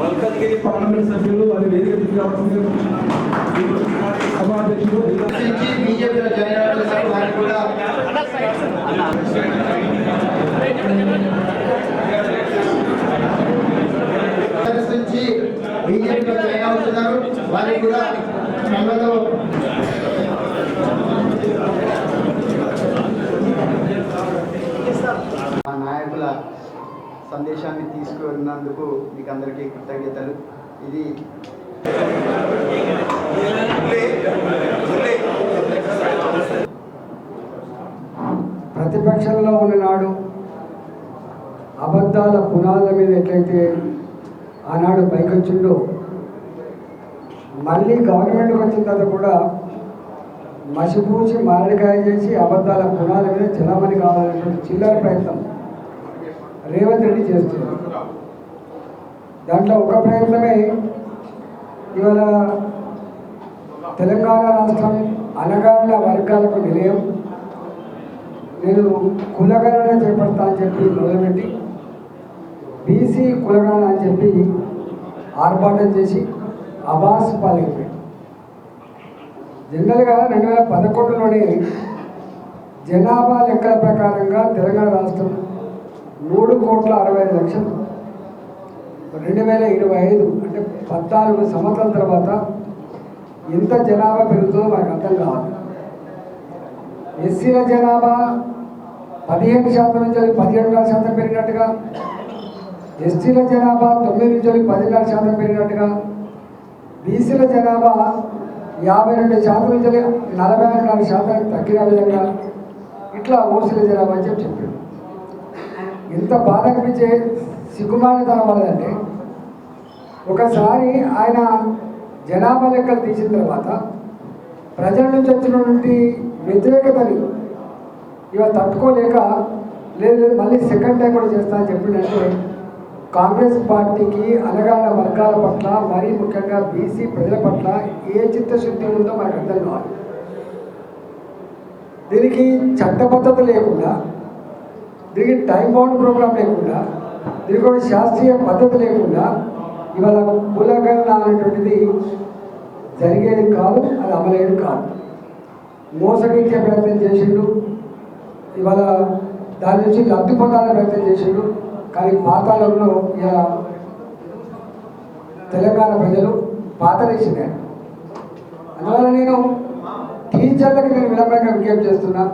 Malkajgiri parliament సభ్యులు వారి వేదిక సభాధ్యక్షులు బీజేపీలో జాయిన్ వారికి కూడా అవుతున్నారు వారికి కూడా సందేశాన్ని మీకు అందరికీ కృతజ్ఞతలు. ఇది ప్రతిపక్షంలో ఉన్ననాడు అబద్ధాల పునాదుల మీద ఎట్లయితే ఆనాడు పైకొచ్చిండో మళ్ళీ గవర్నమెంట్కి వచ్చిన తర్వాత కూడా మసిపూసి మారడికాయ చేసి అబద్ధాల పునాదుల మీద చలామణి కావాలనేటువంటి చిల్లర ప్రయత్నం రేవంత్ రెడ్డి చేస్తున్నారు దాంట్లో ఒక ప్రయత్నమే ఇవాళ తెలంగాణ రాష్ట్రం అనగాన వర్గాలకు నిలయం నేను కులగణన చేపడతా అని చెప్పి మొదలుపెట్టి బీసీ కులగణన అని చెప్పి ఆర్భాటం చేసి అబాస్ పాలైపోయి జనరల్గా రెండు వేల పదకొండులోనే జనాభా లెక్కల ప్రకారంగా తెలంగాణ రాష్ట్రం మూడు కోట్ల అరవై ఐదు లక్షలు. రెండు వేల ఇరవై ఐదు అంటే పద్నాలుగు సంవత్సరాల తర్వాత ఎంత జనాభా పెరుగుతుందో మనకు అర్థం కావాలి. ఎస్సీల జనాభా పదిహేను శాతం నుంచి పదిహేడు పదిహేడున్నర శాతం పెరిగినట్టుగా ఎస్టీల జనాభా తొమ్మిది నుంచి పదిన్నర శాతం పెరిగినట్టుగా బీసీల జనాభా యాభై రెండు శాతం నుంచి నలభై ఆరున్నర శాతం తగ్గిన విధంగా ఇట్లా ఓసీల జనాభా అని చెప్పి చెప్పాడు ఎంత బాధ అనిపించే సిగ్గుమానతనం వాళ్ళదంటే ఒకసారి ఆయన జనాభా లెక్కలు తీసిన తర్వాత ప్రజల నుంచి వచ్చినటువంటి వ్యతిరేకతని ఇవ తట్టుకోలేక లేదు లేదు, మళ్ళీ సెకండ్ టైం కూడా చేస్తా అని చెప్పిందంటే కాంగ్రెస్ పార్టీకి అనగాన వర్గాల పట్ల మరీ ముఖ్యంగా బీసీ ప్రజల పట్ల ఏ చిత్తశుద్ధి ఉందో మనకు అర్థం కావాలి. దీనికి చట్టబద్ధత లేకుండా దీనికి టైం బౌండ్ ప్రోగ్రామ్ లేకుండా దీనికి కూడా శాస్త్రీయ పద్ధతి లేకుండా ఇవాళ కులగణన అనేటువంటిది జరిగేది కాదు అది అమలేది కాదు. మోసగించే ప్రయత్నం చేసిండు ఇవాళ దాని నుంచి లబ్ధి పొందాలని ప్రయత్నం చేసిండు కానీ పాతాళంలో ఇలా తెలంగాణ ప్రజలు పాతరేసినారు అందువల్ల నేను టీచర్లకు నేను వినమ్రంగా విజ్ఞప్తి చేస్తున్నా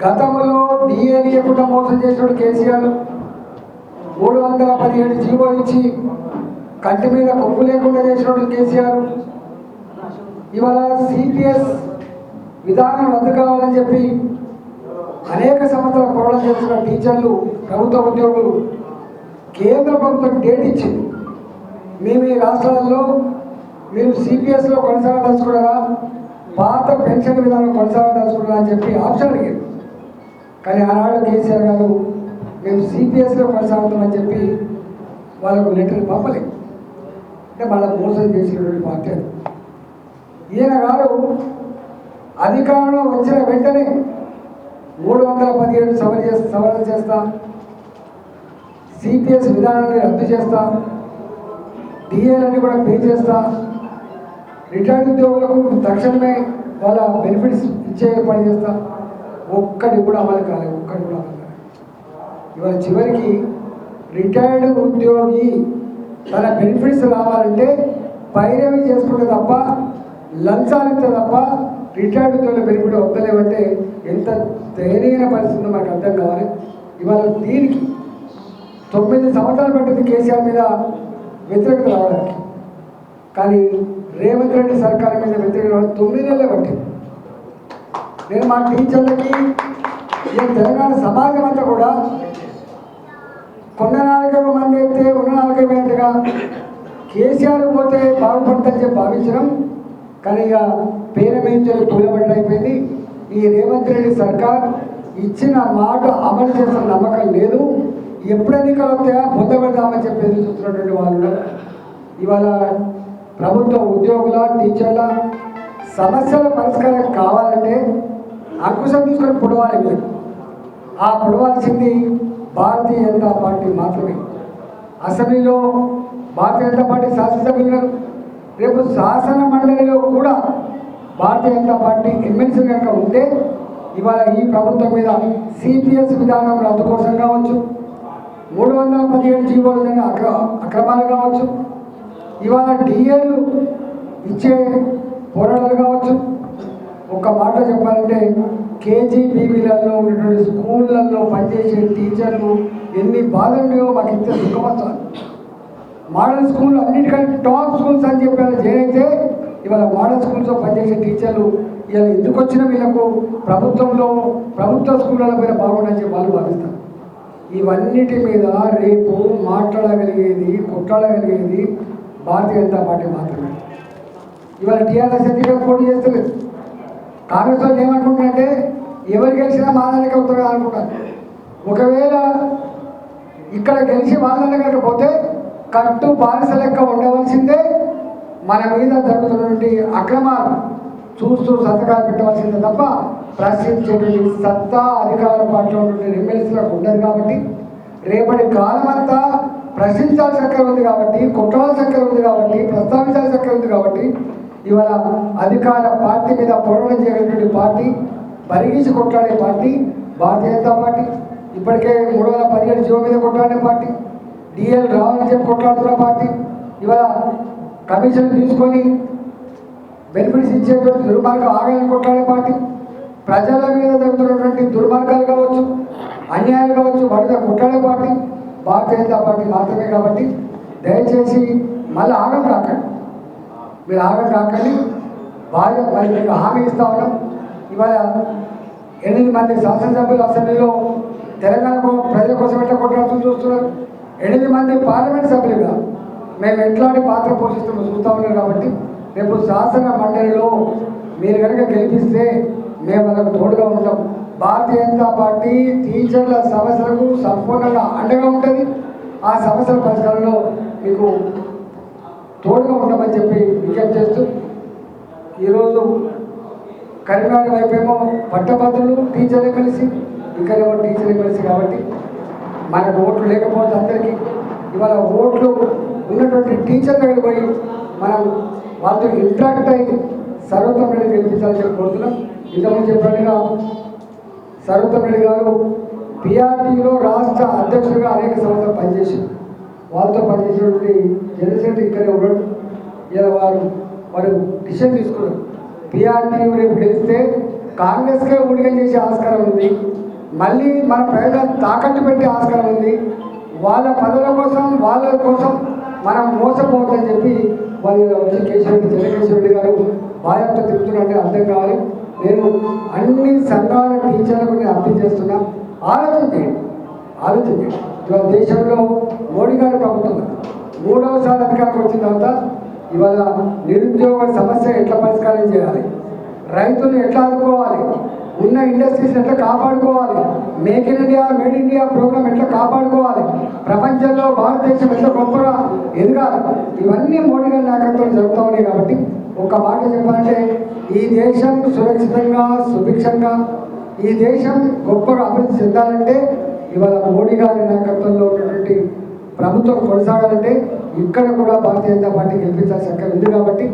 గతంలో డిఏ ఇవ్వకుండా మోసం చేసినప్పుడు కేసీఆర్ మూడు వందల పదిహేడు జీవో ఇచ్చి కంటి మీద కొప్పు లేకుండా చేసినప్పుడు కేసీఆర్ ఇవాళ సిపిఎస్ విధానం రద్దు కావాలని చెప్పి అనేక సంవత్సరాల పోరాటం చేస్తున్న టీచర్లు ప్రభుత్వ ఉద్యోగులు కేంద్ర ప్రభుత్వం డేట్ ఇచ్చింది. మేము ఈ రాష్ట్రాల్లో మీరు సిపిఎస్లో కొనసాగదలుచుకున్నారా? పాత పెన్షన్ విధానం కొనసాగదలుచుకున్నారా అని చెప్పి ఆప్షన్ అడిగారు కానీ ఆనాడు కేసీఆర్ గారు మేము సిపిఎస్లో కొనసాగుతామని చెప్పి వాళ్ళకు లెటర్ పంపలేదు అంటే వాళ్ళకు మోసం చేసినటువంటి పార్టీ అది. ఈయన గారు అధికారంలో వచ్చిన వెంటనే మూడు వందల పదిహేడు సవరణ చేస్తా సవరణ చేస్తా సిపిఎస్ విధానాన్ని రద్దు చేస్తా డిఏలన్నీ కూడా పే చేస్తా రిటైర్డ్ ఉద్యోగులకు తక్షణమే వాళ్ళ బెనిఫిట్స్ ఇచ్చే పని చేస్తా. ఒక్కటి కూడా అమలు కాలేదు ఒక్కటి కూడా అమలు కాలేదు ఇవాళ చివరికి రిటైర్డ్ ఉద్యోగి తన బెనిఫిట్స్ రావాలంటే పైరవి చేసుకుంటే తప్ప లంచాలు ఇస్తే తప్ప రిటైర్డ్ ఉద్యోగుల బెనిఫిట్ వద్దలేమంటే ఎంత దయనీయమైన పరిస్థితి మనకు అర్థం కావాలి. ఇవాళ దీనికి తొమ్మిది సంవత్సరాలు పట్టింది కేసీఆర్ మీద వ్యతిరేకత రావడానికి. కానీ రేవంత్ రెడ్డి సర్కార్ మీద వ్యతిరేకత తొమ్మిది నెలలే పట్టింది. నేను మా టీచర్లకి ఈ తెలంగాణ సమాజం అంతా కూడా కొన్న నాలుగు మంది అయితే ఉన్న నాలుగు పోయినట్టుగా కేసీఆర్ పోతే బాగుపడతాని చెప్పి భావించడం. కానీ ఇక పేరు మేంచలు కూలబడి అయిపోయింది. ఈ రేవంత్ రెడ్డి సర్కార్ ఇచ్చిన మాట అమలు చేసిన నమ్మకం లేదు. ఎప్పుడు ఎన్నికలు వస్తాయా పొందబెడదామని చెప్పి ఎదురు చూస్తున్నటువంటి వాళ్ళు ఇవాళ ప్రభుత్వ ఉద్యోగుల టీచర్ల సమస్యల పరిష్కారం కావాలంటే అంకుశం తీసుకొని పొడవాలి మీరు. ఆ పొడవాల్సింది భారతీయ జనతా పార్టీ మాత్రమే. అసెంబ్లీలో భారతీయ జనతా పార్టీ శాసనసభ్యులు రేపు శాసన మండలిలో కూడా భారతీయ జనతా పార్టీ ఎమ్మెల్సీ కనుక ఉంటే ఇవాళ ఈ ప్రభుత్వం మీద సిపిఎస్ విధానం రద్దు కోసం కావచ్చు మూడు వందల పదిహేడు జీవోలు జరిగిన అక్ర అక్రమాలు కావచ్చు ఇవాళ డిఏలు ఇచ్చే పోరాటాలు కావచ్చు ఒక మాట చెప్పాలంటే కేజీబీవీలలో ఉన్నటువంటి స్కూళ్ళల్లో పనిచేసే టీచర్లు ఎన్ని బాధలు ఉన్నాయో మాకు ఇచ్చే దుఃఖం మోడల్ స్కూల్ అన్నిటికంటే టాప్ స్కూల్స్ అని చెప్పారు ఏదైతే ఇవాళ మోడల్ స్కూల్స్లో పనిచేసే టీచర్లు ఇవాళ ఎందుకు వచ్చిన వీళ్ళకు ప్రభుత్వంలో ప్రభుత్వ స్కూళ్ళ మీద బాగుండని చెప్పి వాళ్ళు భావిస్తారు. ఇవన్నిటి మీద రేపు మాట్లాడగలిగేది కొట్లాడగలిగేది భారతీయ జనతా పార్టీ మాత్రమే. ఇవాళ టీఆర్ఎస్ ఎన్నికలు పోటీ చేస్తలేదు. కాంగ్రెస్ వాళ్ళు ఏమనుకుంటున్నారంటే ఎవరు గెలిచినా మా దానికి అవుతారు అనుకుంటారు. ఒకవేళ ఇక్కడ గెలిచి వాళ్ళని కనుక పోతే కట్టు బానిస లెక్క ఉండవలసిందే మన మీద జరుగుతున్నటువంటి అక్రమాలు చూస్తూ సంతకాలు పెట్టవలసిందే తప్ప ప్రశ్నించేటువంటి సత్తా అధికార పార్టీలో ఉన్నటువంటి ఎమ్మెల్సీలకు ఉండదు కాబట్టి రేపటి కాలమంతా అంతా ప్రశ్నించాల్సిన ఉంది కాబట్టి కుట్రాల చక్కెర ఉంది కాబట్టి ప్రస్తావించాల్సిన చక్కెర ఉంది కాబట్టి ఇవాళ అధికార పార్టీ మీద పోరాటం చేయగలిగినటువంటి పార్టీ పరిగించి కొట్లాడే పార్టీ భారతీయ జనతా పార్టీ ఇప్పటికే మూడు వందల పదిహేడు జీవో మీద కొట్లాడే పార్టీ డిఎల్ రావాలని చెప్పి కొట్లాడుతున్న పార్టీ ఇవాళ కమిషన్ తీసుకొని బెనిఫిట్స్ ఇచ్చేటువంటి దుర్మార్గం ఆగాలని కొట్లాడే పార్టీ ప్రజల మీద జరుగుతున్నటువంటి దుర్మార్గాలు కావచ్చు అన్యాయాలు కావచ్చు వాటి మీద కొట్లాడే పార్టీ భారతీయ జనతా పార్టీ మాత్రమే కాబట్టి దయచేసి మళ్ళీ ఆగం రాకండి. మీరు ఆగం కాకండి భార్య మరి మీకు హామీ ఇస్తా ఉన్నాం. ఇవాళ ఎనిమిది మంది శాసనసభ్యులు అసెంబ్లీలో తెలంగాణ ప్రజల కోసం ఎట్లా కొట్లాడుతూ చూస్తున్నారు? ఎనిమిది మంది పార్లమెంట్ సభ్యులుగా మేము ఎట్లాంటి పాత్ర పోషిస్తున్నాం చూస్తూ ఉన్నాం కాబట్టి రేపు శాసన మండలిలో మీరు కనుక గెలిపిస్తే మేము వాళ్ళకు తోడుగా ఉంటాం. భారతీయ జనతా పార్టీ టీచర్ల సమస్యలకు సంపూర్ణంగా అండగా ఉంటుంది. ఆ సమస్యల పరిష్కారంలో మీకు తోడుగా ఉంటామని చెప్పి విజ్ఞప్తి చేస్తూ ఈరోజు కరీంనగర్ వైపేమో పట్టభద్రులు టీచర్లు కలిసి ఇక్కడేమో టీచర్లు కలిసి కాబట్టి మనకు ఓట్లు లేకపోతే అందరికీ ఇవాళ ఓట్లు ఉన్నటువంటి టీచర్ దగ్గర పోయి మనం వాళ్ళతో ఇంట్రాక్ట్ అయ్యి సర్వోత్తమ రెడ్డి గెలిపించాలని చెప్పి కోరుతున్నాం. ఇంతకుముందు చెప్పినట్టుగా సర్వోత్తమ రెడ్డి గారు పిఆర్టీలో రాష్ట్ర అధ్యక్షుడిగా అనేక సంవత్సరాలు పనిచేసి వాళ్ళతో పనిచేసినటువంటి జనసేన ఇక్కడే ఉండడం ఇలా వారు వారు డిసిషన్ తీసుకున్నారు. పిఆర్టీ రేపు గెలిస్తే కాంగ్రెస్కే ఊడిగం చేసే ఆస్కారం ఉంది. మళ్ళీ మన ప్రజల తాకట్టు పెట్టే ఆస్కారం ఉంది. వాళ్ళ పదవుల కోసం వాళ్ళ కోసం మనం మోసపోవద్దని చెప్పి వాళ్ళు వచ్చి కేశవరెడ్డి జనకేశ్వరరెడ్డి గారు బాధ్యత తిరుగుతున్నట్టే అర్థం కావాలి. నేను అన్ని సంఘాల టీచర్లకు నేను అర్థం చేస్తున్నా. ఆలోచన చేయండి. ఆలోచన చేయండి. ఇవాళ దేశంలో మోడీ గారి ప్రభుత్వం మూడవసారి అధికారికి వచ్చిన తర్వాత ఇవాళ నిరుద్యోగ సమస్య ఎట్లా పరిష్కారం చేయాలి? రైతులు ఎట్లా ఆదుకోవాలి? ఉన్న ఇండస్ట్రీస్ ఎట్లా కాపాడుకోవాలి? Make in India made India program ఎట్లా కాపాడుకోవాలి? ప్రపంచంలో భారతదేశం ఎంత గొప్పగా ఎదగాలి? ఇవన్నీ మోడీ గారి నాయకత్వం జరుగుతూ ఉన్నాయి కాబట్టి ఒక మాట చెప్పాలంటే ఈ దేశం సురక్షితంగా సుభిక్షంగా ఈ దేశం గొప్పగా అభివృద్ధి చెందాలంటే ఇవాళ మోడీ గారి నాయకత్వంలో ఉన్నటువంటి ప్రభుత్వం కొనసాగాలంటే ఇక్కడ కూడా భారతీయ జనతా పార్టీ గెలిపించాల్సిన అక్కడ ఉంది కాబట్టి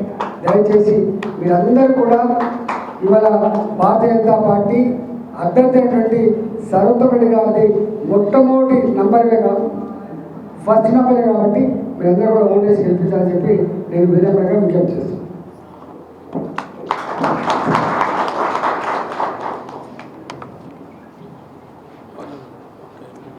దయచేసి మీరందరూ కూడా ఇవాళ భారతీయ జనతా పార్టీ అభ్యర్థి అయినటువంటి సర్వోత్తముడి గారి మొట్టమొదటి నంబర్వే కాదు ఫస్ట్ నంబరే కాబట్టి మీరందరూ కూడా ఓటేసి గెలిపించాలని చెప్పి నేను వినమ్రంగా విజ్ఞప్తి చేస్తున్నాను.